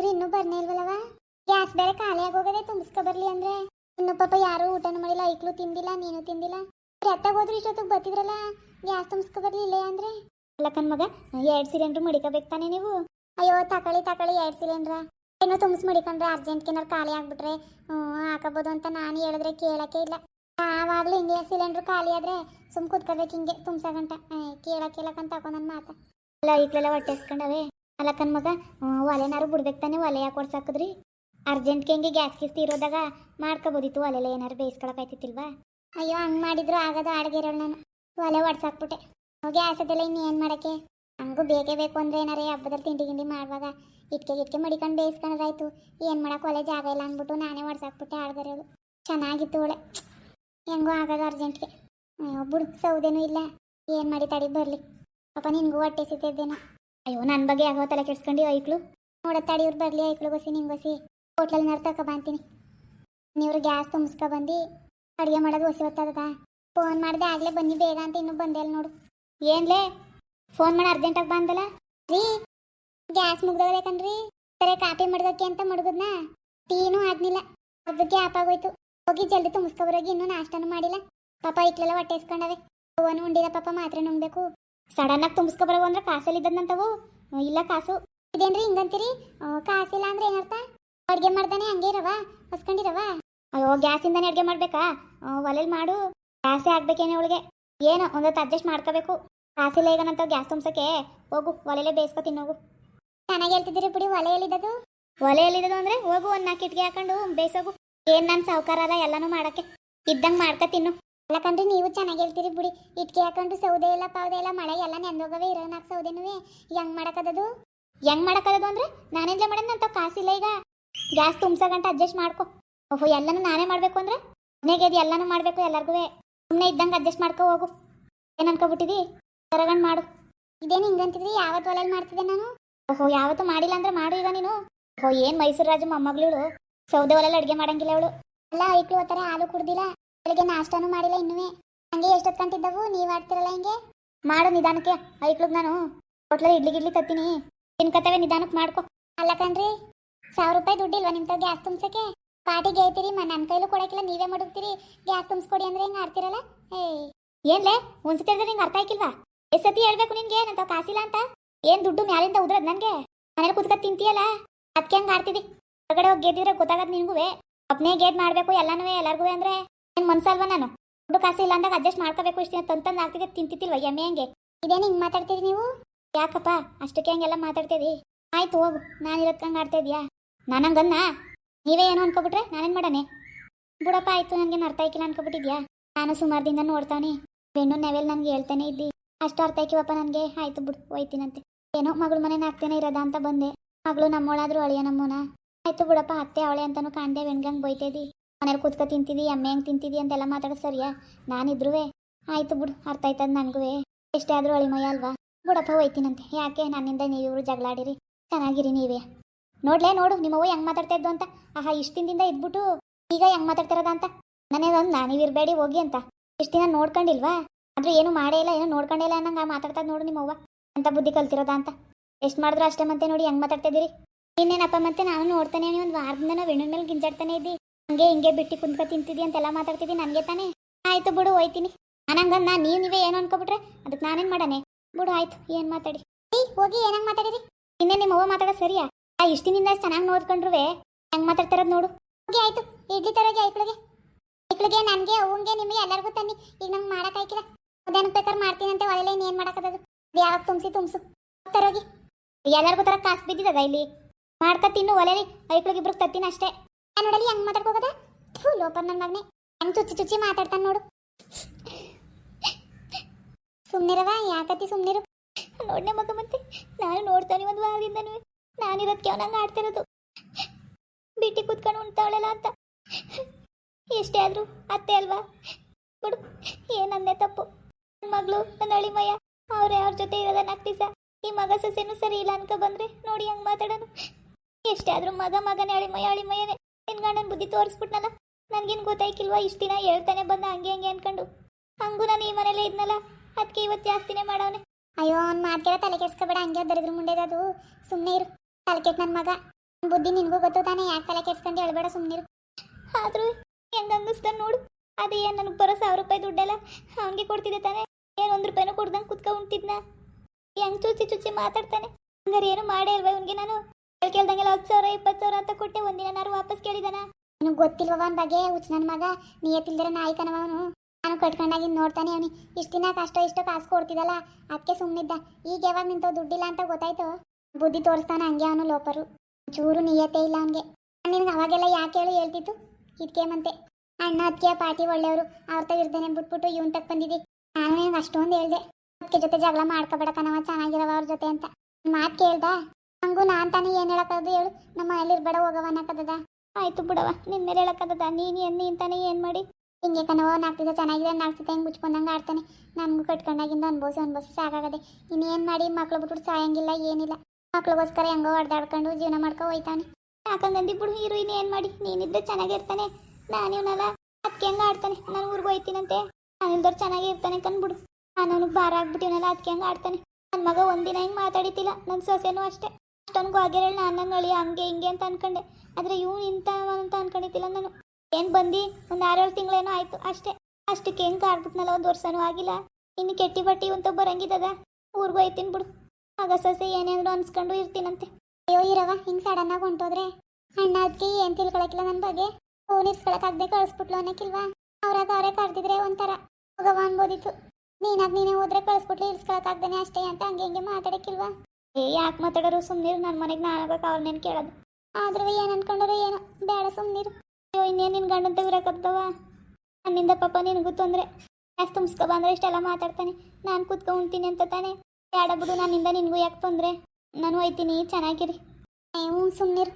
ಇವ್ರು ಇನ್ನೂ ಬರ್ನೇ ಇಲ್ವಲ್ಲವ? ಗ್ಯಾಸ್ ಬೇರೆ ಖಾಲಿ ಆಗೋಗದೆ ತುಂಬಿಸ್ಕೊ ಬರ್ಲಿ ಅಂದ್ರೆ. ಇನ್ನು ಪಾಪ ಯಾರು ಊಟನ ಮಾಡಿಲ್ಲ, ಐಕ್ಳು ತಿಂದಿಲ್ಲ, ನೀನು ತಿಂದಿಲ್ಲ. ಎತ್ತಾಗ ಹೋದ್ರು ಇಷ್ಟೊತ್ತಿಗೆ ಬರ್ತಿದ್ರಲ್ಲ? ಗ್ಯಾಸ್ ತುಂಬಿಸ್ಕೊ ಬರ್ಲಿ ಇಲ್ಲೇ ಅಂದ್ರೆ. ಅಲ್ಲಕ್ಕನ್ ಮಗ, ಎರಡ್ ಸಿಲಿಂಡ್ರ್ ಮಡಿಕೋಬೇಕು ತಾನೇ ನೀವು? ಅಯ್ಯೋ ತಕೊಳ್ಳಿ ತಕೊಳ್ಳಿ ಎರಡ್ ಸಿಲಿಂಡ್ರ. ಏನೋ ತುಂಬಿಸ್ ಮಡಿಕೊಂಡ್ರೆ ಅರ್ಜೆಂಟ್ಗೆ ಏನಾರು ಖಾಲಿ ಆಗ್ಬಿಟ್ರೆ. ಹಾಕಬೋದು ಅಂತ ನಾನು ಹೇಳಿದ್ರೆ ಕೇಳಕ್ಕೆ ಇಲ್ಲ. ಯಾವಾಗಲೂ ಹಿಂಗೆ ಸಿಲಿಂಡ್ರ್ ಖಾಲಿ ಆದ್ರೆ ಸುಮ್ ಕುತ್ಕೋಬೇಕು ಹಿಂಗೆ ತುಂಬ್ಸಗಂಟ ಕೇಳಕ್ಕೆ ಕೇಳಕ್ಕಂತ ತಕೊ ನನ್ನ ಮಾತ. ಅಲ್ಲ ಈಗಲೆಲ್ಲ ಹೊಟ್ಟೆ ಅಲ್ಲಕ್ಕನ್ ಮಗ ಹ್ಮ್, ಒಲೆನಾರು ಬಿಡ್ಬೇಕು ತಾನೆ ಒಲೆ ಯಾಕೆ ಕೊಡ್ಸಾಕಿದ್ರಿ ಅರ್ಜೆಂಟ್ಗೆ ಹೆಂಗೆ ಗ್ಯಾಸ್ ಗೀಸ್ ತೀರೋದಾಗ ಮಾಡ್ಕೋಬೋದಿತ್ತು ಒಲೆಲ್ಲ ಏನಾರು ಬೇಯಿಸ್ಕೊಳಕಾಯ್ತಿತ್ತಿಲ್ವಾ ಅಯ್ಯೋ ಹಂಗೆ ಮಾಡಿದ್ರು ಆಗದು ಅಡ್ಗೆರೋಳು ನಾನು. ಒಲೆ ಒಡ್ಸಾಕ್ಬಿಟ್ಟೆ. ಗ್ಯಾಸ್ ಅದೆಲ್ಲ ಇನ್ನು ಏನು ಮಾಡೋಕ್ಕೆ? ಹಂಗೂ ಬೇಕೇ ಬೇಕು ಅಂದ್ರೆ ಏನಾರೇ ಹಬ್ಬದಲ್ಲಿ ತಿಂಡಿ ಗಿಂಡಿ ಮಾಡುವಾಗ ಇಟ್ಕೆ ಗಿಟ್ಕೆ ಮಡಿಕೊಂಡು ಬೇಯಿಸ್ಕೊಂಡ್ರಾಯ್ತು ಏನು ಮಾಡೋಕೆ ಒಲೆ ಜಾಗ ಇಲ್ಲ ಅಂದ್ಬಿಟ್ಟು ನಾನೇ ಒಡ್ಸಾಕ್ಬಿಟ್ಟೆ ಆಡ್ಗರೋಳು ಚೆನ್ನಾಗಿತ್ತು ಒಳೆ. ಹೆಂಗೋ ಆಗೋದು ಅರ್ಜೆಂಟ್ಗೆ. ಅಯ್ಯೋ ಬಿಡು ಸೌದೆನೂ ಇಲ್ಲ. ಏನು ಮಾಡಿ ತಡಿ ಬರಲಿ. ಪಾಪ ನಿನಗೂ ಹೊಟ್ಟೆ ಸಿಗ್ತಿದ್ದೇನೋ ಅಯ್ಯೋ ನನ್ನ ಬಗ್ಗೆ ಯಾಕೋ ತಲೆ ಕೆಡ್ಸ್ಕೊಂಡು, ಐಕ್ಳು. ನೋಡತ್ತಾಡಿ ತಡಿ, ಇವ್ರು ಬರಲಿ, ಐಕ್ಳು ಗೊಸಿ ಬಸಿ ಹೋಟ್ಲಲ್ಲಿ ನಡ್ತಕ ಬಂತೀನಿ. ನೀವ್ರು ಗ್ಯಾಸ್ ತುಂಬಿಸ್ಕೊ ಬಂದು. ಅಡುಗೆ ಮಾಡೋದು ಹೊಸಿ ಹೊತ್ತದ ಫೋನ್ ಮಾಡಿದೆ ಆಗಲೇ ಬನ್ನಿ, ಬೇಗ ಅಂತ ಇನ್ನೂ ಬಂದೆ ಅಲ್ಲ ನೋಡು. ಏನ್ಲೇ? ಫೋನ್ ಮಾಡಿ, ಅರ್ಜೆಂಟಾಗಿ ಬಂದಲ್ಲ? ರೀ, ಗ್ಯಾಸ್ ಮುಗ್ದೋಗದೆ ಕಣ್ರಿ. ಸರಿ ಕಾಪಿ ಮಾಡ್ದಕ್ಕೆ ಅಂತ ಮಡಗದ್ನ. ಟೀನೂ ಆಗ್ಲಿಲ್ಲ ಅದಕ್ಕೆ ಆಪಾಗೋಯ್ತು ಹೋಗಿ ಜಲ್ದಿ ತುಂಬಿಸ್ಕೊಬರೋಗಿ ಇನ್ನೂ ನಾಷ್ಟನೂ ಮಾಡಿಲ್ಲ. ಪಾಪ, ಇಟ್ಲೆಲ್ಲ ಹೊಟ್ಟೆ ಇಸ್ಕೊಂಡವೆ ಹೂವನು ಉಂಡಿಲ್ಲ, ಪಾಪ, ಮಾತ್ರ ನುಂಗ್ಬೇಕು. ಸಡನ್ ಆಗಿ ತುಂಬಿಸ್ಕೊಬರೋ ಅಂದ್ರೆ ಕಾಸಲ್ಲಿದ್ದದಂತವು ಇಲ್ಲ ಕಾಸು ಇದೇನ್ರಿ ಹಿಂಗಂತೀರಿ? ಕಾಸಿಲ್ಲ ಅಂದ್ರೆ ಏನರ್ಥ? ಅಡ್ಗೆ ಮಾಡ್ದಾನೆ ಹಂಗೆ ಇರವ? ಹೊಸ್ಕೊಂಡಿರವ? ಅಯ್ಯೋ, ಗ್ಯಾಸಿಂದಾನೆ ಅಡ್ಗೆ ಮಾಡ್ಬೇಕಾ? ಒಲೆಲ್ ಮಾಡು. ಗ್ಯಾಸೇ ಆಗ್ಬೇಕೇನೆ ಅವಳಿಗೆ. ಏನು, ಒಂದೊತ್ತು ಅಡ್ಜಸ್ಟ್ ಮಾಡ್ಕೋಬೇಕು. ಕಾಸಿಲ್ಲ ಈಗ ನಂತ ಗ್ಯಾಸ್ ತುಂಬಿಸಕ್ಕೆ. ಹೋಗು, ಒಲೆಲೆ ಬೇಯಿಸ್ಕೊ ತಿನ್ನೋಗು. ಚೆನ್ನಾಗಿ ಹೇಳ್ತಿದ್ದೀರಿ ಬಿಡಿ ಒಲೆ ಎಲ್ಲಿದ್ದದು ಒಲೆ ಎಲ್ಲಿದ್ದದು ಅಂದ್ರೆ ಹೋಗು, ಒಂದ್ ನಾಲ್ಕು ಇಟ್ಗೆ ಹಾಕೊಂಡು ಬೇಯಿಸೋಗು. ಏನ್ ನಾನು ಸಾವುಕಾರ ಅಲ್ಲ, ಎಲ್ಲಾನು ಮಾಡಕ್ಕೆ. ಇದ್ದಂಗ್ ಮಾಡ್ಕೊ ತಿನ್ನು. ಅಲ್ಲ ನೀವು ಚೆನ್ನಾಗಿ ಹೇಳ್ತೀರಿ ಬಿಡಿ. ಇಟ್ಕೆ ಹಾಕೊಂಡು ಸೌದೆ ಎಲ್ಲ ಪಾವದೆ ಎಲ್ಲ ಮಳೆ ಎಲ್ಲ ನೆಂದೋಗವೆ ಇರೋ ನಾಲ್ಕು ಸೌದೆನುವೆ. ಹೆಂಗ್ ಮಾಡಕ್ಕದದು ಹೆಂಗ್ ಮಾಡಕ್ಕದದು ಅಂದ್ರೆ ನಾನೇಂದ್ರೆ ಮೇಡಮ್ ನಂತ ಕಾಸಿಲ್ಲ ಈಗ. ಗ್ಯಾಸ್ ತುಂಬ್ಸಗಂಟ ಅಡ್ಜಸ್ಟ್ ಮಾಡ್ಕೊ. ಓಹೋ, ಎಲ್ಲನೂ ನಾನೇ ಮಾಡ್ಬೇಕು ಅಂದ್ರೆ ಮನೆಗೆ ಅದು ಎಲ್ಲನೂ ಮಾಡ್ಬೇಕು ಎಲ್ಲರಿಗೂ ಸುಮ್ಮನೆ ಇದ್ದಂಗೆ ಅಡ್ಜಸ್ಟ್ ಮಾಡ್ಕೊ ಹೋಗು. ಏನ್ ಅನ್ಕೊಬಿಟ್ಟಿದಿ? ಹೊರಗಂಡ್ ಮಾಡು. ಇದೇನು ಹಿಂಗಂತಿದ್ರಿ ಯಾವತ್ತು ಒಲೆಯಲ್ಲಿ ಮಾಡ್ತಿದ್ದೆ ನಾನು? ಓಹೋ, ಯಾವತ್ತು ಮಾಡಿಲ್ಲ ಅಂದ್ರೆ ಮಾಡು ಈಗ ನೀನು. ಓಹೋ, ಏನ್ ಮೈಸೂರು ರಾಜು ಮೊಮ್ಮಗಳು ಸೌದೆ ಒಲೆಯಲ್ಲಿ ಅಡುಗೆ ಮಾಡಂಗಿಲ್ಲ ಅವಳು. ಅಲ್ಲ, ಐಕ್ಳು ಹೋತಾರೆ ಹಾಲು ಕುಡ್ದಿಲ್ಲ. ಬೆಳಿಗ್ಗೆ ನಾಷ್ಟಾನು ಮಾಡಿಲ್ಲ ಇನ್ನುವೆ. ಹಂಗೆ ಎಷ್ಟೊತ್ತು ಕಂತಿದ್ದವು? ನೀವು ಆಡ್ತಿರಲ್ಲ ಹಿಂಗೆ? ಮಾಡು ನಿಧಾನಕ್ಕೆ. ಐಕ್ಳಗ್ ನಾನು. ಹೋಟ್ಲಲ್ಲಿ ಇಡ್ಲಿ ಗಿಡ್ಲಿ ತತ್ತೀನಿ. ತಿನ್ಕತವೆ ನಿಧಾನಕ್ಕೆ ಮಾಡ್ಕೊ. ಅಲ್ಲ ಕಣ್ರಿ, ಸಾವಿರ ರೂಪಾಯಿ ದುಡ್ಡಿಲ್ವಾ ನಿಮ್ಗೆ ಗ್ಯಾಸ್ ತುಂಬ್ಸಕ್ಕೆ? ಪಾರ್ಟಿಗೆ ಐತಿರಿ ನನ್ನ ಕೈಲೂ ಕೊಡಕ್ಕಿಲ್ಲ, ನೀವೇ ಮಡಗ್ತೀರಿ. ಗ್ಯಾಸ್ ತುಂಬಿಸ್ಕೊಡಿ ಅಂದ್ರೆ ಹಿಂಗೆ ಆಡ್ತಿರಲ್ಲ? ಏಯ್. ಏನ್ಲೇ ಒಂದ್ಸತಿ ಹೇಳಿದ್ರೆ ನಿಂಗೆ ಅರ್ಥ ಆಯ್ಕಿಲ್ವಾ ಎಷ್ಟು ಸತಿ ಹೇಳ್ಬೇಕು ನಿನ್ಗೆ ಏನಂತ ಕಾಸಿಲ್ಲ ಅಂತ. ಏನ್ ದುಡ್ಡು ಮ್ಯಾಲಿಂದ ಉದ್ರದ್ ನನಗೆ? ಮನೇಲಿ ಕುತ್ಕೊಂಡ್ ತಿಂತೀಯಲ್ಲ? ಅದಕ್ಕೆ ಹಂಗೆ ಆಡ್ತಿದ್ದಿ ಹೊರಗಡೆ ಹೋಗಿ ಗೆದ್ದಿದ್ರೆ ಗೊತ್ತಾಗದ್ ನಿನ್ಗುವೆ. ಅಪ್ನೇ ಗೇದ್ ಮಾಡಬೇಕು ಎಲ್ಲಾನು ಎಲ್ಲಾರ್ಗು ಅಂದ್ರೆ? ಏನ್ ಮನ್ಸಲ್ವಾ ನಾನು? ದುಡ್ಡು ಕಾಸು ಇಲ್ಲ ಅಂದಾಗ ಅಡ್ಜಸ್ಟ್ ಮಾಡ್ಕೋಬೇಕು ಇಷ್ಟು ತಂತಂದು ಆಗ್ತಿದೆ ತಿಂತಿತ್ತಿಲ್ವ ಎಮ್ಮೆ ಹಂಗೆ? ಇದೇನು ಹಿಂಗೆ ಮಾತಾಡ್ತೀರಿ ನೀವು? ಯಾಕಪ್ಪ ಅಷ್ಟಕ್ಕೆ ಹಂಗೆಲ್ಲ ಮಾತಾಡ್ತೀವಿ ಆಯ್ತು ಹೋಗು, ನಾನು ಇರೋದ್ಕಂಗೆ ಆಡ್ತಾ ಇದೀಯಾ ನಾನಂಗನ್ನ ನೀವೇ ಏನೋ ಅನ್ಕೊಬಿಟ್ರೆ ನಾನೇನ್ ಮಾಡಾನೆ ಬಿಡಪ್ಪ, ಆಯ್ತು, ನನಗೇನು ಅರ್ಥ ಆಯ್ಕಿಲ್ಲ ಅನ್ಕೊಬಿಟ್ಟಿದ್ಯಾ? ನಾನು ಸುಮಾರು ದಿನ ನೋಡ್ತಾನೆ ಬೆನ್ನು ನೆವೆಲ್ ನನಗೆ ಹೇಳ್ತಾನೆ ಇದ್ದಿ. ಅಷ್ಟು ಅರ್ಥ ಆಯ್ಕಿವಪ್ಪ ನನಗೆ? ಆಯ್ತು ಬಿಡು, ಹೋಯ್ತೀನಂತೆ. ಏನೋ ಮಗಳು ಮನೆ ಆಗ್ತೇನೆ ಇರೋದ ಅಂತ ಬಂದೆ. ಮಗಳು ನಮ್ಮೋಳಾದ್ರೂ ಅಳಿಯ ನಮ್ಮೋನ? ಆಯ್ತು ಬಿಡಪ್ಪ, ಅತ್ತೆ, ಅವಳೆ ಅಂತಾನು ಕಾಣ್ದೆ ಬೆಣ್ಗಂಗ್ ಬೈತೇದಿ ಮನೇಲಿ ಕೂತ್ಕೊ ತಿಂತಿದಿ ಎಮ್ಮೆ ಹೆಂಗ್ ತಿಂತಿದಿ ಅಂತೆಲ್ಲ ಮಾತಾಡೋದು ಸರಿಯಾ? ನಾನಿದ್ರುವೆ. ಆಯ್ತು ಬಿಡು, ಅರ್ಥ ಆಯ್ತದ ನನಗೂ ಎಷ್ಟೇ ಆದರೂ ಅಳಿಮಯ ಅಲ್ವಾ? ಬಿಡಪ್ಪ ಹೋಯ್ತೀನಂತೆ. ಯಾಕೆ? ನನ್ನಿಂದ ನೀವಿಬ್ರು ಜಗಳಾಡಿರಿ ಚೆನ್ನಾಗಿರಿ ನೀವೇ. ನೋಡ್ಲೇ ನೋಡು ನಿಮ್ಮವ್ವ ಹೆಂಗ್ ಮಾತಾಡ್ತಾ ಅಂತ. ಆಹಾ, ಇಷ್ಟು ದಿನದಿಂದ ಇದ್ಬಿಟ್ಟು ಈಗ ಹೆಂಗ್ ಮಾತಾಡ್ತಿರೋದ ಅಂತ. ನನೇ ಒಂದು ನೀವಿರ್ಬೇಡಿ ಹೋಗಿ ಅಂತ. ಇಷ್ಟು ದಿನ ನೋಡ್ಕೊಂಡಿಲ್ವಾ? ಆದರೂ ಏನು ಮಾಡೇ ಇಲ್ಲ, ಏನು ನೋಡ್ಕೊಂಡೇ ಇಲ್ಲ ಅನ್ನಂಗ ಮಾತಾಡ್ತಾ ನೋಡು ನಿಮ್ಮವ್ವ ಅಂತ ಬುದ್ಧಿ ಕಲ್ತಿರೋದ ಅಂತ. ಎಷ್ಟು ಮಾಡಿದ್ರು ಅಷ್ಟೇ ಮತ್ತೆ ನೋಡಿ ಹೆಂಗ್ ಮಾತಾಡ್ತಾ ಇದೀರಿ ಇನ್ನೇನಪ್ಪ ಮತ್ತೆ? ನಾನು ನೋಡ್ತಾನೆ ಒಂದು ವಾರದಿಂದ ನಾವು ಹೆಣ್ಣಿನ ಮೇಲೆ ಗಿಂಜಾಡ್ತಾನೆ ಇದ್ದಿ. ಹಂಗೆ ಹಿಂಗೆ ಬಿಟ್ಟು ಕುಂತ್ಕೊ ತಿಂತಿದ್ದಿ ಅಂತೆಲ್ಲ ಮಾತಾಡ್ತಿದ್ದಿ ನನಗೆ ತಾನೇ? ಆಯ್ತು ಬಿಡು ಹೋಯ್ತೀನಿ. ನಾನಂಗನ್ನ ನೀವು ನೀವೇ ಏನು ಅನ್ಕೊಬಿಟ್ರೆ ಅದಕ್ಕೆ ನಾನೇನ್ ಮಾಡಾನೆ ಬಿಡು ಆಯ್ತು ಏನ್ ಮಾತಾಡಿ? ಏಯ್, ಹೋಗಿ ಏನಂಗ್ ಮಾತಾಡಿರಿ? ಇನ್ನೇ ನಿಮ್ಮ ಅವ್ವ ಮಾತಾಡೋ ಸರಿಯಾ? ಆ ಇಷ್ಟಿನಿಂದ ಚೆನ್ನಾಗಿ ನೋಡ್ಕೊಂಡ್ರುವೆ. ಹೆಂಗ್ ಮಾತಾಡ್ತಾರದ್ ನೋಡು. ಹೋಗಿ ಆಯ್ತು ಇಡ್ಲಿ ತರೋಗಿ ಐಕ್ಳಿಗೆ ಐಕ್ಳಿಗೆ ನನಗೆ ಅವಂಗೆ ನಿಮಗೆ ಎಲ್ಲರಿಗೂ ತನ್ನಿ. ಈಗ ನಂಗೆ ಮಾಡಕ್ ಆಯ್ಕಿಲ್ಲ. ಉದಾಹರಣೆ ಬೇಕಾದ್ರೆ ಮಾಡ್ತೀನಂತೆ ಒಳ್ಳೆ ಏನು ಮಾಡಕ್ಕದದು ಅದು ಯಾವಾಗ ತುಂಬಿಸಿ ತುಂಬಿಸು. ತರೋಗಿ. ಎಲ್ಲರಿಗೂ ತರ ಕಾಸು ಬಿದ್ದಿದ್ದದ ಇಲ್ಲಿ? ಮಾಡ್ತಾ ತಿನ್ನು ಒಲೆಲಿ. ಐಕ್ಳಿಗೆ ಇಬ್ರು ತತ್ತಿನ ಅಷ್ಟೇ. ನೋಡಲಿ ಹೆಂಗ್ ಮಾತಾಡ್ಕೋಗದ? ಥೂ ಲೋಪರ್ ನನ್ನ ಮಗನೇ. ಹೆಂಗ್ ಚುಚ್ಚಿ ಚುಚ್ಚಿ ಮಾತಾಡ್ತಾನೆ ನೋಡು. ಸುಮ್ನಿರವ ಯಾಕತಿ ಸುಮ್ನಿರು? ನೋಡ್ನೆ ಮಗ ಮತ್ತೆ. ನಾನು ನೋಡ್ತಾನೆ ಒಂದು ವಾರದಿಂದನೂ. ನಾನಿರೋದಕ್ಕೆ ಅವನಂಗೆ ಆಡ್ತಿರೋದು ಬಿಟ್ಟಿ ಕುತ್ಕೊಂಡು ಉಣ್ತಾವಳಲ್ಲ ಅಂತ. ಎಷ್ಟೇ ಆದ್ರೂ ಅತ್ತೆ ಅಲ್ವಾ? ಬಿಡು ಏನಂದೆ ತಪ್ಪು. ನನ್ನ ಮಗಳು ನನ್ನ ಅಳಿಮಯ್ಯ, ಅವ್ರ ಯಾರ ಜೊತೆ ಇರೋದ ನಾಲ್ಕು ದಿವಸ ಈ ಮಗ ಸೊಸೆನೂ ಸರಿ ಇಲ್ಲ ಅನ್ಕೊ ಬಂದ್ರೆ ನೋಡಿ ಹಂಗ್ ಮಾತಾಡೋನು. ಎಷ್ಟೇ ಆದ್ರೂ ಮಗ, ಮಗನೇ, ಅಳಿಮಯ್ಯ, ಅಳಿಮಯ್ಯನೇ. ನಿನ್ ಗಂಡನ ಬುದ್ಧಿ ತೋರಿಸ್ಬಿಟ್ನಲ್ಲ? ನನ್ಗೇನು ಗೊತ್ತಾಯ್ಕಿಲ್ವಾ? ಇಷ್ಟು ದಿನ ಹೇಳ್ತಾನೆ ಬಂದ ಹಂಗೆ ಹಂಗೆ ಅನ್ಕೊಂಡು. ಹಂಗೂ ನಾನು ಈ ಮನೇಲೇ ಇದ್ನಲ್ಲ. ಅದಕ್ಕೆ ಇವತ್ತು ಜಾಸ್ತಿನೇ ಮಾಡವನೆ. ಅಯ್ಯೋ, ಅವ್ನು ಮಾಡ್ತೀರ ತಲೆ ಕೆಡ್ಸ್ಕೊಬೇಡ. ಹಂಗೆ ದರಿದ್ರ ಮುಂದೆ ಅದು. ಸುಮ್ಮನೆ ಇರು. ತಲೆ ಕೆಟ್ಟ ನನ್ನ ಮಗ. ಬುದ್ಧಿ ನಿನಗೂ ಗೊತ್ತು ತಾನೇ. ಯಾಕೆ ತಲೆ ಕೆಡ್ಸ್ಕೊಂಡು ಹೇಳ್ಬೇಡ ಸುಮ್ಮನಿರು ಆದ್ರೂ ಹೆಂಗೆ ಹಂಗಿಸ್ತಾನೆ ನೋಡು. ಅದೇ ಏನು ನನಗೆ ಬರೋ ಸಾವಿರ ರೂಪಾಯಿ ದುಡ್ಡೆಲ್ಲ ಅವನಿಗೆ ಕೊಡ್ತಿದ್ದೆ ತಾನೇ. ಏನು ಒಂದು ರೂಪಾಯಿನೂ ಕೊಡ್ದಂಗೆ ಕುತ್ಕೊ ಉಂಟಿದ್ನ ಹೆಂಗೆ ಚುಚ್ಚಿ ಚುಚ್ಚಿ ಮಾತಾಡ್ತಾನೆ. ಹಂಗಾರೆ ಏನು ಮಾಡೇ ಇಲ್ವೇ ಅವ್ನಿಗೆ ನಾನು? ಕೇಳ್ದಂಗೆಲ್ಲ ಹತ್ತು ಸಾವಿರ, ಇಪ್ಪತ್ತು ಸಾವಿರ ಅಂತ ಕೊಟ್ಟೆ. ಒಂದಿನಾರು ವಾಪಸ್ ಕೇಳಿದಾನ. ನನಗೆ ಗೊತ್ತಿಲ್ವವ ಅವನ ಬಗ್ಗೆ? ಹುಚ್ಚ ನನ್ನ ಮಗ. ನಿಯತ್ತಿಲ್ದಿರ ನಾಯ್ಕನವ ಅವನು. ನಾನು ಕಟ್ಕೊಂಡಾಗಿ ನೋಡ್ತಾನೆ ಅವನಿ ಇಷ್ಟು ದಿನ ಕಷ್ಟ, ಇಷ್ಟು ಕಾಸು ಕೊಡ್ತಿದ್ದಲ್ಲ. ಅದಕ್ಕೆ ಸುಮ್ಮನಿದ್ದ ಈಗ ಯಾವಾಗ ನಿಂತ ದುಡ್ಡಿಲ್ಲ ಅಂತ ಗೊತ್ತಾಯ್ತು. ಬುದ್ಧಿ ತೋರಿಸ್ತಾನೆ ಹಂಗೆ ಅವನು ಲೋಪರು. ಚೂರು ನೀಯತ್ತೇ ಇಲ್ಲ ಅವನಿಗೆ. ನಿನ್ಗೆ ಅವಾಗೆಲ್ಲ ಯಾಕೆ ಹೇಳು ಹೇಳ್ತಿತ್ತು ಇದಕ್ಕೆ ಮಂತೆ. ಅಣ್ಣ ಅದಕ್ಕೆ ಪಾರ್ಟಿ ಒಳ್ಳೆಯವರು. ಅವ್ರ ತಗ ಇರ್ದೇನೆ ಬಿಟ್ಬಿಟ್ಟು ಇವನ್ ತಕ್ಕ ಬಂದಿದ್ದಿ. ನಾನು ನಿನ್ಗೆ ಅಷ್ಟೊಂದು ಹೇಳ್ದೆ. ಅದಕ್ಕೆ ಜೊತೆ ಜಗಳ ಮಾಡ್ಕೋಬೇಡ ಕಣವ ಚೆನ್ನಾಗಿರವ ಅವ್ರ ಜೊತೆ ಅಂತ. ಮಾತು ಕೇಳ್ದ? ಹಂಗೂ ನಾನ್ ತಾನೇ ಏನು ಹೇಳಕದ ಹೇಳು. ನಮ್ಮ ಅಲ್ಲಿರ್ ಬಡ ಹೋಗವ ಅನ್ನಕದ ಆಯ್ತು ಬಿಡವ ನಿನ್ ಮೇಲೆ ಹೇಳಕ್ಕದ ನೀನ್ ಏನ್, ನೀನ್ ತಾನೇ ಏನ್ ಮಾಡಿ? ಹಿಂಗೆ ಕಣವ ನಾಲ್ಕು ಚೆನ್ನಾಗಿದೆ ನಾಲ್ಕು ದಿವಸ ಮುಚ್ಚಕೊಂಡಂಗ ಮುಚ್ಕೊಂಡಂಗೆ ಆಡ್ತಾನೆ. ನಮ್ಗೂ ಕಟ್ಕೊಂಡಾಗಿಂದ ಅನ್ಭವಿಸಿ ಅನ್ಭವಿಸಿ ಸಾಕಾಗದೆ. ಇನ್ನೇನು ಮಾಡಿ ಮಕ್ಳು ಬಿಟ್ಬಿಟ್ಟು ಸಾಯಂಗಿಲ್ಲ, ಏನಿಲ್ಲ. ಮಕ್ಳಿಗೋಸ್ಕರ ಹೆಂಗೋ ಹೊಡೆದಾಡ್ಕೊಂಡು ಜೀವನ ಮಾಡ್ಕೊ ಹೋಯ್ತಾನೆ. ಯಾಕಂದಿ ಬಿಡು ಹೀರೋ ಏನ್ ಮಾಡಿ? ನೀನಿದ್ರೆ ಚೆನ್ನಾಗಿರ್ತಾನೆ ನಾನು ಇವನಲ್ಲ ಅದಕ್ಕೆ ಹೆಂಗ ಆಡ್ತಾನೆ? ನಾನು ಊರಿಗೆ ಹೋಯ್ತೀನಂತೆ. ನಾನಿಲ್ದವ್ರು ಚೆನ್ನಾಗಿ ಇರ್ತಾನೆ ಕಂದ್ಬಿಡು ನಾನು ಬಾರ ಭಾರ ಆಗ್ಬಿಟ್ಟಿವನಲ್ಲ ಅದಕ್ಕೆ ಹೆಂಗ ಆಡ್ತಾನೆ? ನನ್ನ ಮಗ ಒಂದಿನ ಹೆಂಗ್ ಮಾತಾಡಿತಿಲ್ಲ ನನ್ನ ಸೊಸೆನೂ ಅಷ್ಟೇ. ಅಷ್ಟೊಂದು ಆಗಿರಲ್ಲ ನಾನು ಅಳಿ ಹಂಗೆ ಹಿಂಗೆ ಅಂತ ಅನ್ಕೊಂಡೆ. ಆದ್ರೆ ಇವ್ನು ಇಂತ ಅಂತ ಅನ್ಕೊಂಡಿದ್ದಿಲ್ಲ ನಾನು. ಏನು ಬಂದಿ? ಒಂದು ಆರೇಳು ತಿಂಗಳೇನೋ ಆಯ್ತು, ಅಷ್ಟೇ. ಅಷ್ಟಕ್ಕೆ ಹೆಂಗೆ ಆಡ್ಬಿಟ್ನಲ್ಲ ಒಂದು ವರ್ಷನೂ ಆಗಿಲ್ಲ. ಇನ್ನು ಕೆಟ್ಟಿ ಬಟ್ಟಿ ಅಂತ ಬರಂಗಿದ್ದದ ಊರ್ಗು ಐತಿನ್ ಬಿಡು. ಆಗ ಸೊಸೆ ಏನೇನಾದ್ರು ಅನ್ಸ್ಕೊಂಡು ಇರ್ತೀನಂತೆ. ಅಯ್ಯೋ ಇರವ ಹಿಂಗೆ ಸಡನ್ ಆಗಿ ಹೊಂಟೋದ್ರೆ? ಅಣ್ಣ ಅದಕ್ಕೆ ಏನು ತಿಳ್ಕೊಳಕಿಲ್ಲ ನನ್ನ ಬಗ್ಗೆ. ಫೋನ್ ಇರ್ಸ್ಕೊಳಕ್ಕಾಗದೆ ಕಳಿಸ್ಬಿಟ್ಲು ಅನ್ನಕ್ಕಿಲ್ವಾ ಅವ್ರಾಗ ಅವರೇ ಕರೆದಿದ್ರೆ ಒಂಥರ ಹೋಗವ ಅನ್ಬೋದಿತ್ತು. ನೀನಾಗ ನೀನೇ ಹೋದ್ರೆ ಕಳಿಸ್ಬಿಟ್ಲು ಇರ್ಸ್ಕೊಳಕ್ಕಾಗ್ದೇನೆ ಅಷ್ಟೇ ಅಂತ ಹಂಗೆ ಹಿಂಗೆ ಮಾತಾಡಕ್ಕಿಲ್ವಾ ಏ, ಯಾಕೆ ಮಾತಾಡೋರು? ಸುಮ್ಮನಿರು ನನ್ನ ಮನೆಗೆ ಅವ್ರು ಅವ್ರನ್ನೇನು ಕೇಳೋದು. ಆದ್ರೂ ಏನು ಅನ್ಕೊಂಡ್ರು ಏನೋ, ಬೇಡ ಸುಮ್ಮನಿರು ಅಯ್ಯೋ, ಇನ್ನೇನು ನಿನ್ನ ಗಂಡಂತ ಇರಕ್ಕದ್ದವ ನನ್ನಿಂದ ಪಾಪ ನಿನಗೂ ತೊಂದರೆ. ಯಾಕೆ ತುಂಬಿಸ್ಕೊ ಬಂದ್ರೆ ಇಷ್ಟೆಲ್ಲ ಮಾತಾಡ್ತಾನೆ. ನಾನು ಕೂತ್ಕೊ ಉಣ್ತೀನಿ ಅಂತ ತಾನೆ. ಬೇಡ ಬಿಡು, ನನ್ನಿಂದ ನಿನಗೂ ಯಾಕೆ ತೊಂದರೆ? ನಾನು ಹೋಯ್ತೀನಿ, ಚೆನ್ನಾಗಿರಿ. ಹ್ಞೂ ಸುಮ್ಮನಿರು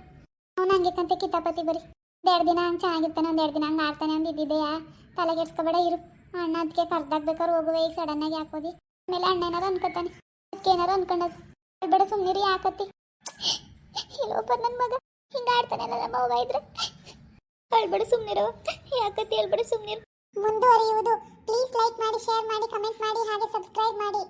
ಅವ್ನು ಹಂಗೆ ಕಂತೆ ಕಿತ್ತಾಪತಿ ಬರಿ ಎರಡು ದಿನ ಹಂಗೆ ಚೆನ್ನಾಗಿರ್ತಾನೆ ಒಂದು ಎರಡು ದಿನ ಹಂಗೆ ಆಡ್ತಾನೆ ಅಂದು ಇದ್ದಿದ್ದೆಯಾ ತಲೆಗೆಡ್ಸ್ಕೊಬೇಡ ಇರು. ಅಣ್ಣ ಅದಕ್ಕೆ ಕರ್ದಾಗ್ಬೇಕಾದ್ರೆ ಹೋಗುವ, ಈಗ ಸಡನ್ನಾಗಿ ಹಾಕೋದಿ ಆಮೇಲೆ ಅಣ್ಣ ಏನಾರು ಅನ್ಕೋತಾನೆ. ಅದಕ್ಕೆ ಏನಾರು ಅನ್ಕೊಂಡದು ಬೇಡ ಸುಮ್ಮನಿರಿ ಯಾಕತ್ತಿ? ಇಲ್ಲೋಪ ನನ್ನ ಮಗ. ಹಿಂಗೆ ಆಡ್ತಾನೆಲ್ಲ, ನಮ್ಮ ಅವ್ವ ಇದ್ರೆ. ಹೇಳ್ಬೇಡ ಸುಮ್ಮನಿರು ಯಾಕತ್ತಿ, ಹೇಳ್ಬೇಡ ಸುಮ್ಮನಿರು ಮುಂದುವರಿಯುವುದು. ಪ್ಲೀಸ್ ಲೈಕ್ ಮಾಡಿ ಶೇರ್ ಮಾಡಿ ಕಮೆಂಟ್ ಮಾಡಿ, ಹಾಗೆ ಸಬ್ಸ್ಕ್ರೈಬ್ ಮಾಡಿ.